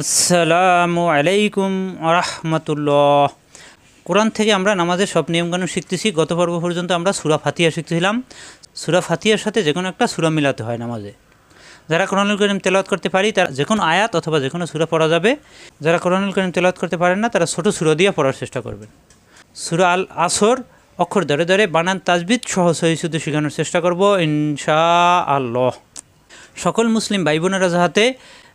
আসসালামু আলাইকুম রহমতুল্লাহ কোরআন থেকে আমরা নামাজের সব নিয়মকানুন শিখতেছি। গত পর্ব পর্যন্ত আমরা সুরা ফাতিয়া শিখতেছিলাম। সুরা ফাতিয়ার সাথে যে কোনো একটা সুরা মিলাতে হয় নামাজে। যারা কোরআনুল করিম তেলাওয়াত করতে পারি, তারা যে কোনো আয়াত অথবা যে কোনো সুরা পড়া যাবে। যারা কোরআনুল করিম তেলাওয়াত করতে পারেন না, তারা ছোটো সুরা দিয়ে পড়ার চেষ্টা করবেন। সুরা আল আসর অক্ষর ধরে ধরে বানান তাজবিদ সহ সহি শুধু শেখানোর চেষ্টা করব ইনশা আল্লাহ সকল মুসলিম ভাই বোনেরা যাহাতে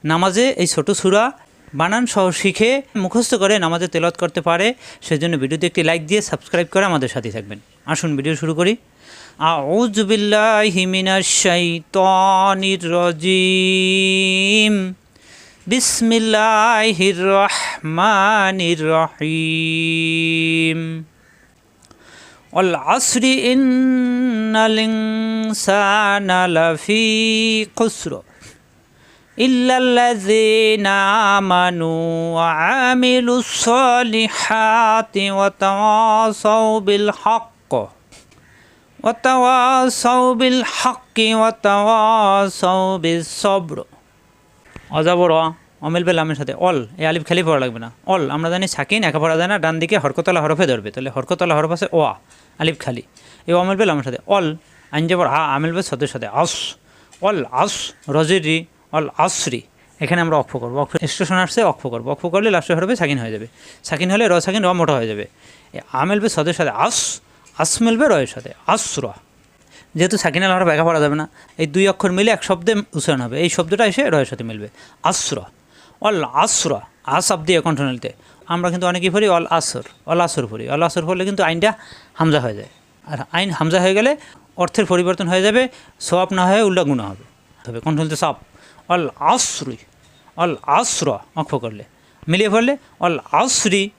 নামাজে এই ছোট সুরা বানান সহ শিখে মুখস্থ করে নামাজে তেলত করতে পারে সেজন্য ভিডিওতে একটি লাইক দিয়ে সাবস্ক্রাইব করে আমাদের সাথে থাকবেন আসুন ভিডিও শুরু করি আউযু বিল্লাহি মিনাশ শাইতানির রাজিম বিসমিল্লাহির রহমানির রহিম والعصر إن الإنسان لفي خسر إلا الذين آمنوا وعملوا الصالحات وتواصوا بالحق وتواصوا بالحق وتواصوا بالصبر অজাবর অমিল বেলামের সাথে অল এই আলিফ খালি পড়া লাগবে না অল আমরা জানি সাকিন একা পড়া যায় না ডান দিকে হরকতলা হরফে ধরবে তাহলে হরকতলা হরফ আছে ওয়া আলিফ খালি এই অমিল বেলামের সাথে অল আঞ্জাবর আ আমিল বেল সদের সাথে আস অল আস রজিরি অল আসরি, এখানে আমরা অক্ষ করব। অক্ষ স্টেশন আসছে, অক্ষ করব। অক্ষ করলে লাস্টে হরফে সাকিন হয়ে যাবে। সাকিন হলে র সাকিন, র মোটা হয়ে যাবে। আ মেলবে সদের সাথে আস আস মিলবে রয়ের সাথে, আস র। যেহেতু সাকিনাল হরফ একা পড়া যাবে না, এই দুই অক্ষর মিলে এক শব্দে উচ্চারণ হবে। এই শব্দটা এসে রয়ের সাথে মিলবে। আশ্র অল আশ্র আস আব দিয়ে কণ্ঠনালিতে আমরা কিন্তু অনেকেই পড়ি অল আসর অল আসর পড়ি। অল আসর পড়লে কিন্তু আইনটা হামজা হয়ে যায়। আর আইন হামজা হয়ে গেলে অর্থের পরিবর্তন হয়ে যাবে সব না হয়ে উল্টা গুণা হবে। তবে কণ্ঠনালিতে সাপ অল আশ্রুই অল আশ্র অক্ষ করলে। মিলিয়ে পড়লে অল আশ্রি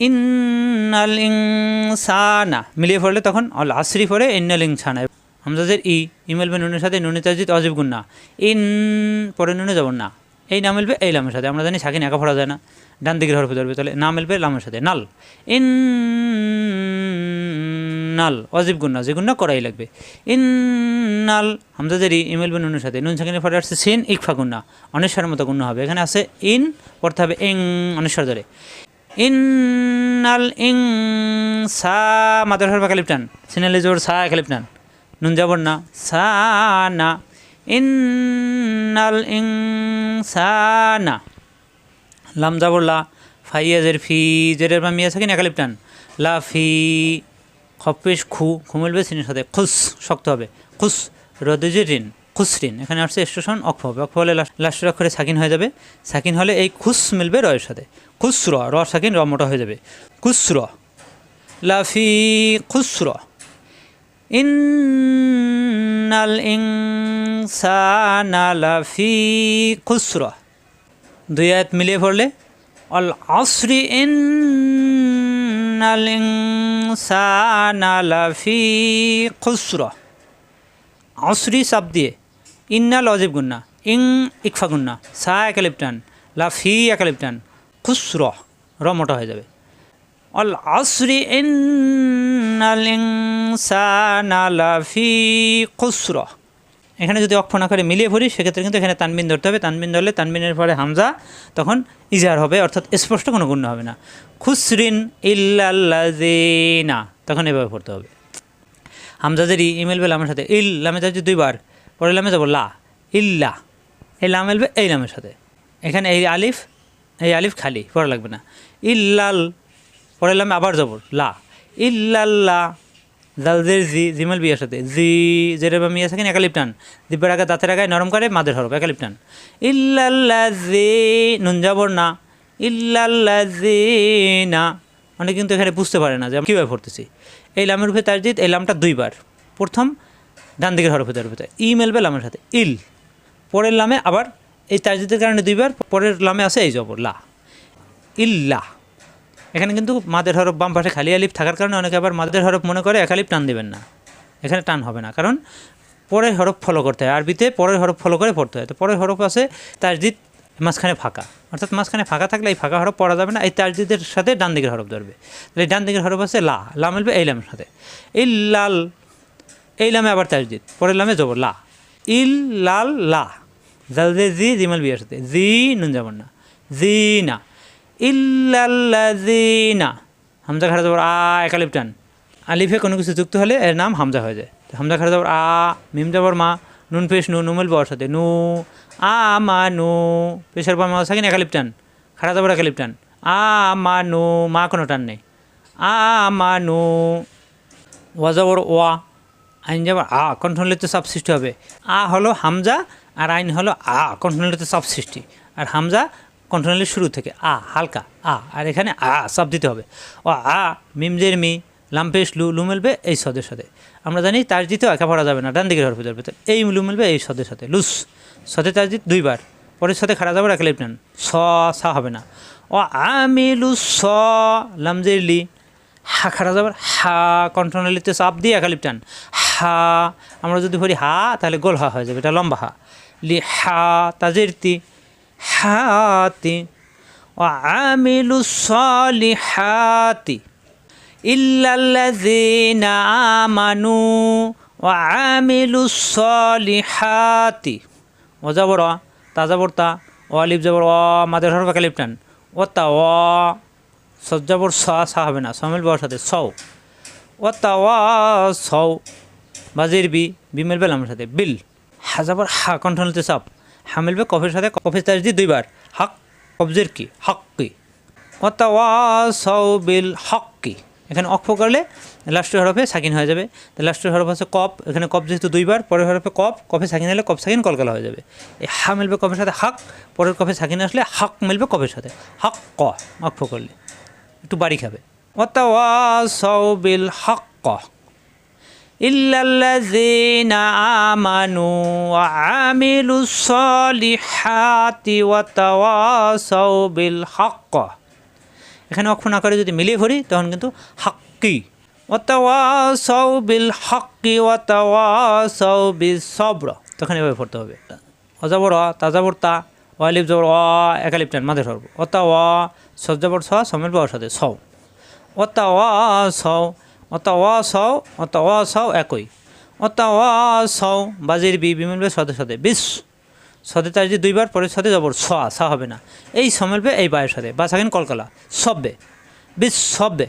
ইন্নাল ইনসানা। মিলিয়ে পড়লে তখন অল আসরি পড়ে ইন্নাল ইনসানা। হামজাদের ই, ইমেল বে নুনের সাথে নুনে তাজিদ অজিব গুন্না ইন পরে নুনে যাব না। এই না মিলবে, এই লামের সাথে। আমরা জানি সাকিন একা পড়া যায় না। ডান দিকের হরফে ধরবে, তাহলে না মিলবে, লামের সাথে। নাল। ইন নাল অজিব গুন্না যে গুন্না করাই লাগবে। ইন নাল হামজাদের ই ইমেল বে নুনের সাথে। নুন সাকিনের পরে আসছে সিন, ইকফা গুন্না অনেশ্বরের মতো গুন্না হবে। এখানে আছে ইন, পড়তে হবে ইং, অনেশ্বর ধরে। ইন্নাল ইং সা মাদার হরফা কালিপটান সিনালি জোর সা কালিপটান নুন যাবর না, সা, না। ইন্নাল ইং সা না। লাম যাবর লা ফাইয়াজের ফি, জেরের বা মিয়া থাকেন একালিপটান লা, ফি খপেশ খু খুমিলবে সিনের সাথে খুস শক্ত হবে। খুস রদজের ঋণ খুসরিন, এখানে আসছে স্টেশন অক্ষ হবে। অক্ষ হলে লাস্টের অক্ষরে সাকিন হয়ে যাবে। সাকিন হলে এই খুস মিলবে রয়ের সাথে। খুসর র সাকিন, র মোটা হয়ে যাবে। খুসর লাফি খুসর ইন্নাল ইনসানা লাফি খুসর দুই আয়াত মিলিয়ে পড়লে, অল আসরি ইন্নাল ইনসানা লাফি খুসর। সাপ দিয়ে। ইন্না লজিব গুন্না। ইং ইকফা গুন্না। সা একালিপটান। লা ফি একালিপটান। খুসর। র মোটা হয়ে যাবে। অল আসরি ইনসানা লাফি খুসর। এখানে যদি অক্ষ না করে মিলিয়ে পড়ি সেক্ষেত্রে কিন্তু এখানে তানবিন ধরতে হবে। তানবিন ধরলে তানবিনের পরে হামজা তখন ইজার হবে, অর্থাৎ স্পষ্ট কোনো গুণ্য হবে না। খুসরিন ইল্লাল্লাজিনা তখন এভাবে পড়তে হবে। হামজাদের ই ইমেল বে লামের সাথে, ইল লামে যাচ্ছে দুইবার পরে লামে যাব লা, ইল্লা, এই লাম এলবে এই লামের সাথে। এখানে এই আলিফ এই আলিফ খালি, পড়া লাগবে না। ইল্লাল পরে লামে আবার যাব, লা, ইল্লাল্লা জালদের জি, জিমেল বিয়ের সাথে। জি জেরে বা মিয়া থাকেন একালিপ টান দিব্যের আগে দাঁতের আগায় নরম করে, মাদের হরফ একালিপ টান ইল্লাল্লা জি নুন যাবর না। ইল্লাল্লা জি না অনেকে কিন্তু এখানে বুঝতে পারে না যে আমি কীভাবে পড়তেছি। এই লামের উপরে তাজদিদ, এই লামটা দুইবার। প্রথম, ডান দিকের হরফে তার উপরে ই মেলবে লামের সাথে। ইল। পরের লামে আবার এই তাজদিদের কারণে দুইবার, পরের লামে আছে এই জবর, লা। ইল্লা। এখানে কিন্তু মাদের হরফ বাম পাশে খালি আলিফ থাকার কারণে অনেকে আবার মাদের হরফ মনে করে এক আলিফ টান দেবেন না। এখানে টান হবে না, কারণ পরের হরফ ফলো করতে হয়। আরবিতে পরের হরফ ফলো করে পড়তে হয়। তো পরের হরফ আছে তাজদিদ, মাঝখানে ফাঁকা। অর্থাৎ মাঝখানে ফাঁকা থাকলে এই ফাঁকা হরফ পড়া যাবে না, এই তাজদিদের সাথে ডান দিকের হরফ ধরবে। তাহলে ডান দিকের হরফ আছে লা লা মিলবে এই লামের সাথে। এই লাল, এই লামে আবার তাজদিদ, পরের লামে জবর, লা। ইল, লাল, লা। জাল দে জি জিমাল বিয়ার সাথে। জি, নুন যাবর না। জিনা ইল্লাল্লাযিনা। হামজা যাবার আ একালিপ টান আলিফে কোনো কিছু যুক্ত হলে এর নাম হামজা হয়ে যায়। হামজা যাবার আ, মিম যাবার মা, নুন পেশ নু, নুমেল বর সাথে, নু, আ, মা, নু, পেশার পর মা সাকিন একালিপ টান খাড়া যাবার একালিপ টান আ, মা, নু, মা কোনো টান নেই। আ, মা, নু, ওয়া যাবর ওয়া, আইন যাবার আ কণ্ঠনলিতে সব সৃষ্টি হবে। আ হলো হামজা আর আইন হলো আ কণ্ঠনলিতে সব সৃষ্টি। আর হামজা কণ্ঠনালীর শুরু থেকে আ, হালকা, আ, আর এখানে আ চাপ দিতে হবে। ও আ মিমজের মি লাম্পেশ লু লু মেলবে এই সদের সাথে। আমরা জানি তার জিতেও একা পড়া যাবে না, ডান দিকের হরফে ধরবে তো এই লু মেলবে এই সদের সাথে, লুস। সদে তার জিত দুইবার। পরের সাথে খাড়া যাবে একা লেফটেন স, সা হবে না। ও আমি লু, স লামজের লি। হা, খাড়া যাবার, হা, কণ্ঠনালীতে চাপ দিয়ে একালিপ টান হা, আমরা যদি ধরি হা, তাহলে গোল হা হয়ে যাবে, এটা লম্বা হা। লি, হা, তাজের তি। হাতি وعاملوا الصالحات إلا الذين آمنوا وعاملوا الصالحات وزبر তাজাবর তা ও আলিফ জবর অ মাদের হরফ কালিপ টান ও তা অ সজ্জাবর স সা হবে না সমিল বর সাথে সৌ ও তা অ সৌ বাজির বি বি মেলবে লামের সাথে বিল হাজাবার হা কণ্ঠনতে চাপ হা মিলবে কফের সাথে কফের তাজ দিয়ে দুইবার। হক কবজের কি? হক কি? বিল হক কি? এখানে অক্ষ করলে লাস্টের হরফে সাকিন হয়ে যাবে। লাস্টের হরফ হচ্ছে কপ এখানে কপ যেহেতু দুইবার, পরের হরফে কপ কফে সাকিন হলে কপ সাকিন কলকালা হয়ে যাবে। এই হা মিলবে কফের সাথে হাক, পরের কফে সাকিন আসলে হাক মিলবে কফের সাথে। হাক ক, অক্ষ করলে। একটু বাড়ি খাবে। বিল হক ক। এখানে অক্ষ না করে যদি মিলিয়ে ফরি তখন কিন্তু হাক্কি। ওয়াতাওয়াসাউ হাক্কি ওয়াতাওয়াসাউ বিল তখন এভাবে পড়তে হবে। অজাবর, অ, তাজাবর, তা। ওয়ালিপ জবর, অ একালিপ টান, মাঝে সর্ব। অত সজ্জাবর সমের সমেল বাবার সাথে সও। অত সও অত অ সও একই। অত অ সও বাজির বি বিমিলবে সদে সদে বিশ। সদে তার যে দুইবার, পরের সাথে জবর। স, সা হবে না। এই সমেলবে, এই বায়ের সাথে। বা সাকিন কলকালা। সব্বে। বিশ সব্বে।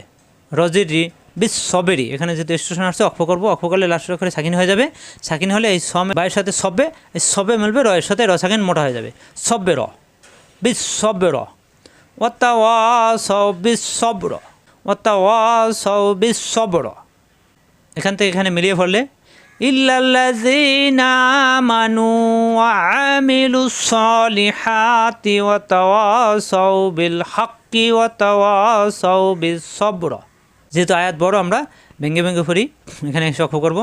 রজির রি, বিশ সবেরই এখানে যেহেতু স্টেশন আসছে, অক্ষ করব। অক্ষ করলে লাস্টের অক্ষরে সাকিন হয়ে যাবে। সাকিন হলে এই সম, বায়ের সাথে সব্বে। এই সবে মিলবে, র এর সাথে, র সাকিন মোটা হয়ে যাবে। সব্বে র। বিশ সব্বে র। ওয়াত্তা ওয়া সব বিশ সব র। বিসসবর। এখান থেকে এখানে মিলিয়ে তাওয়াসাউ বিল যেহেতু আয়াত বড়, আমরা ভেঙ্গে ভেঙ্গে পড়ি, এখানে সক্ষ করব।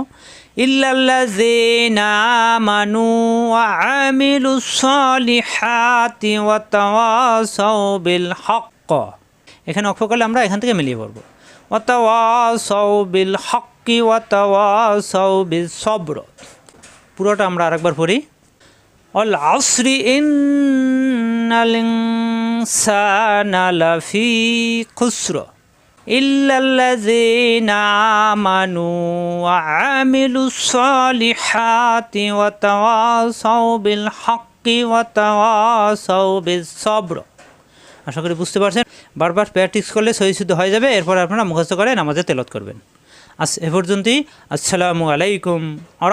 ইল্লাল্লাযীনা আমানু ওয়া আমিলুস সলিহাতি বিল এখানে অক্ষ করলে আমরা এখান থেকে মিলিয়ে পড়ব। ওয়াতাওয়াসাউ বিল হক্কি ওয়াতাওয়াসাউ বিল সব্র পুরোটা আমরা আরেকবার পড়ি। অল আসরি ইন্নাল ইনসানা লাফি খুসর। ইল্লাল্লাযীনা আমানু ওয়া আমিলুস সলিহাতি ওয়া তাওয়াসাউ বিল হক্কি ওয়া তাওয়াসাউ বিস সব্র আশা করি বুঝতে পারছেন। বারবার প্র্যাকটিস করলে সহি শুদ্ধ হয়ে যাবে, এরপর আপনারা মুখস্থ করেন নামাজে তেলত করবেন। আস এ পর্যন্তই। আসসালামু আলাইকুম আ